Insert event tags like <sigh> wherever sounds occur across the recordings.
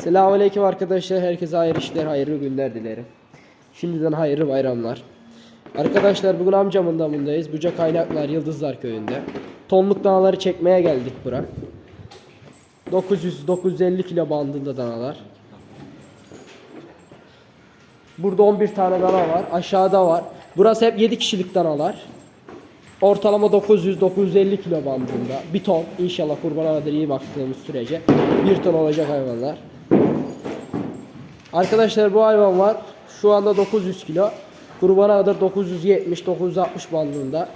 Selamünaleyküm arkadaşlar. Herkese hayırlı işler, hayırlı günler dilerim. Şimdiden hayırlı bayramlar. Arkadaşlar bugün amcamın damındayız. Buca Kaynaklar Yıldızlar köyünde. Tonluk danaları çekmeye geldik bura. 900-950 kilo bandında danalar. Burada 11 tane dana var. Aşağıda var. Burası hep 7 kişilik danalar. Ortalama 900-950 kilo bandında. Bir ton inşallah kurbana kadar iyi baktığımız sürece. Bir ton olacak hayvanlar. Arkadaşlar bu hayvan var. Şu anda 900 kilo. Kurbana kadar 970-960 bandında.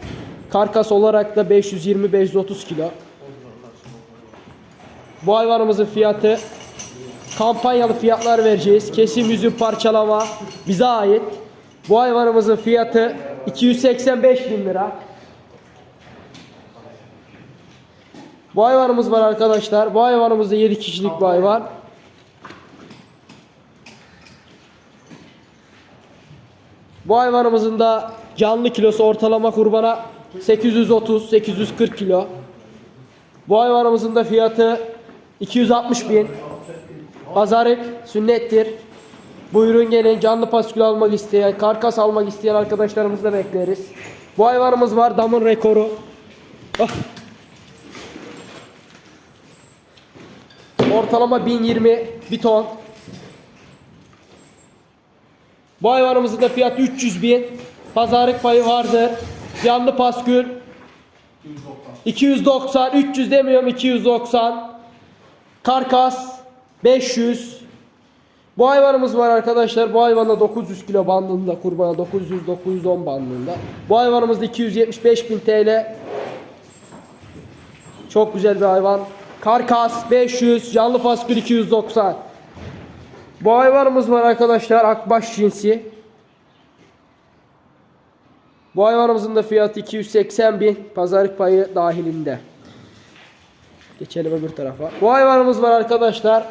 Karkas olarak da 520-530 kilo. Bu hayvanımızın fiyatı kampanyalı fiyatlar vereceğiz. Kesim yüzü parçalama bize ait. Bu hayvanımızın fiyatı 285 bin lira. Bu hayvanımız var arkadaşlar. Bu hayvanımız da 7 kişilik bir hayvan. Bu hayvanımızın da canlı kilosu ortalama kurbana 830-840 kilo. Bu hayvanımızın da fiyatı 260 bin. Pazarlık sünnettir. Buyurun gelin canlı paskül almak isteyen, karkas almak isteyen arkadaşlarımızı da bekleriz. Bu hayvanımız var damın rekoru. Ah. Ortalama 1020 bir ton. Bu hayvanımızın da fiyatı 300 bin. Pazarlık payı vardır. Canlı paskül 290, 300 demiyorum 290. Karkas 500. Bu hayvanımız var arkadaşlar. Bu hayvanda 900 kilo bandında kurbana 900-910 bandında. Bu hayvanımız da 275 bin TL. Çok güzel bir hayvan. Karkas 500, canlı paskül 290. Bu hayvanımız var arkadaşlar akbaş cinsi. Bu hayvanımızın da fiyatı 280 bin pazarlık payı dahilinde. Geçelim öbür tarafa. Bu hayvanımız var arkadaşlar.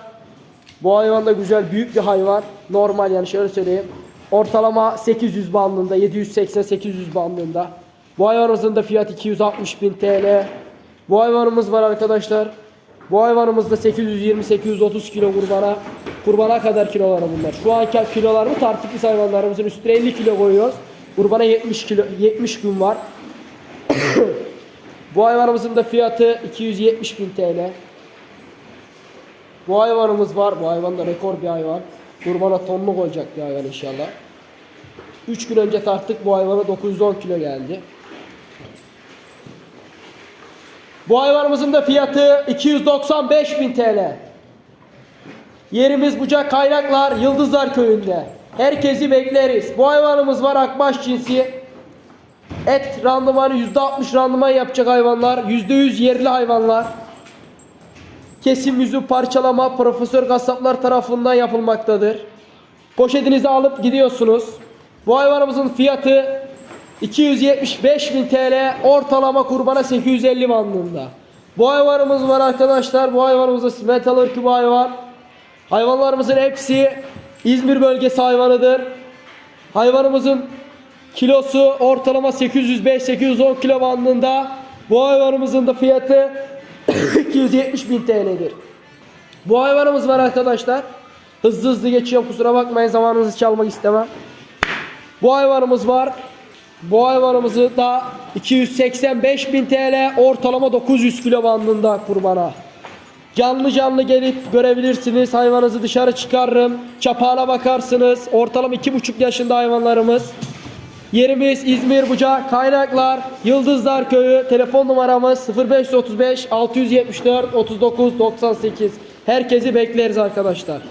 Bu hayvan da güzel büyük bir hayvan. Normal yani şöyle söyleyeyim. Ortalama 800 bandında 780-800 bandında. Bu hayvanımızın da fiyatı 260 bin TL. Bu hayvanımız var arkadaşlar. Bu hayvanımız da 820-830 kilo kurbana. Kurbana kadar kiloları bunlar. Şu anki kilolarını tartıklı hayvanlarımızın üstüne 50 kilo koyuyoruz. Kurbana 70 kilo 70 gün var. <coughs> Bu hayvanımızın da fiyatı 270 bin TL. Bu hayvanımız var. Bu hayvan da rekor bir hayvan. Kurbana tonluk olacak bir hayvan inşallah. 3 gün önce tarttık bu hayvana 910 kilo geldi. Bu hayvanımızın da fiyatı 295 bin TL. Yerimiz Bucak Kaynaklar Yıldızlar Köyü'nde. Herkesi bekleriz. Bu hayvanımız var akbaş cinsi. Et randımanı %60 randıman yapacak hayvanlar. %100 yerli hayvanlar. Kesim yüzü parçalama profesör kasaplar tarafından yapılmaktadır. Poşetinizi alıp gidiyorsunuz. Bu hayvanımızın fiyatı 275 bin TL ortalama kurbana 850 bandında. Bu hayvanımız var arkadaşlar. Bu hayvanımız da metal ırkı bu hayvan. Hayvanlarımızın hepsi İzmir bölgesi hayvanıdır. Hayvanımızın kilosu ortalama 805-810 kilo bandında. Bu hayvanımızın da fiyatı <coughs> 270 bin TL'dir. Bu hayvanımız var arkadaşlar. Hızlı hızlı geçiyorum kusura bakmayın zamanınızı çalmak istemem. Bu hayvanımız var. Bu hayvanımızı da 285 bin TL ortalama 900 kilo bandında kurbana. Canlı canlı gelip görebilirsiniz. Hayvanınızı dışarı çıkarırım. Çapağına bakarsınız. Ortalama 2,5 yaşında hayvanlarımız. Yerimiz İzmir Buca Kaynaklar Yıldızlar Köyü. Telefon numaramız 0535 674 39 98. Herkesi bekleriz arkadaşlar.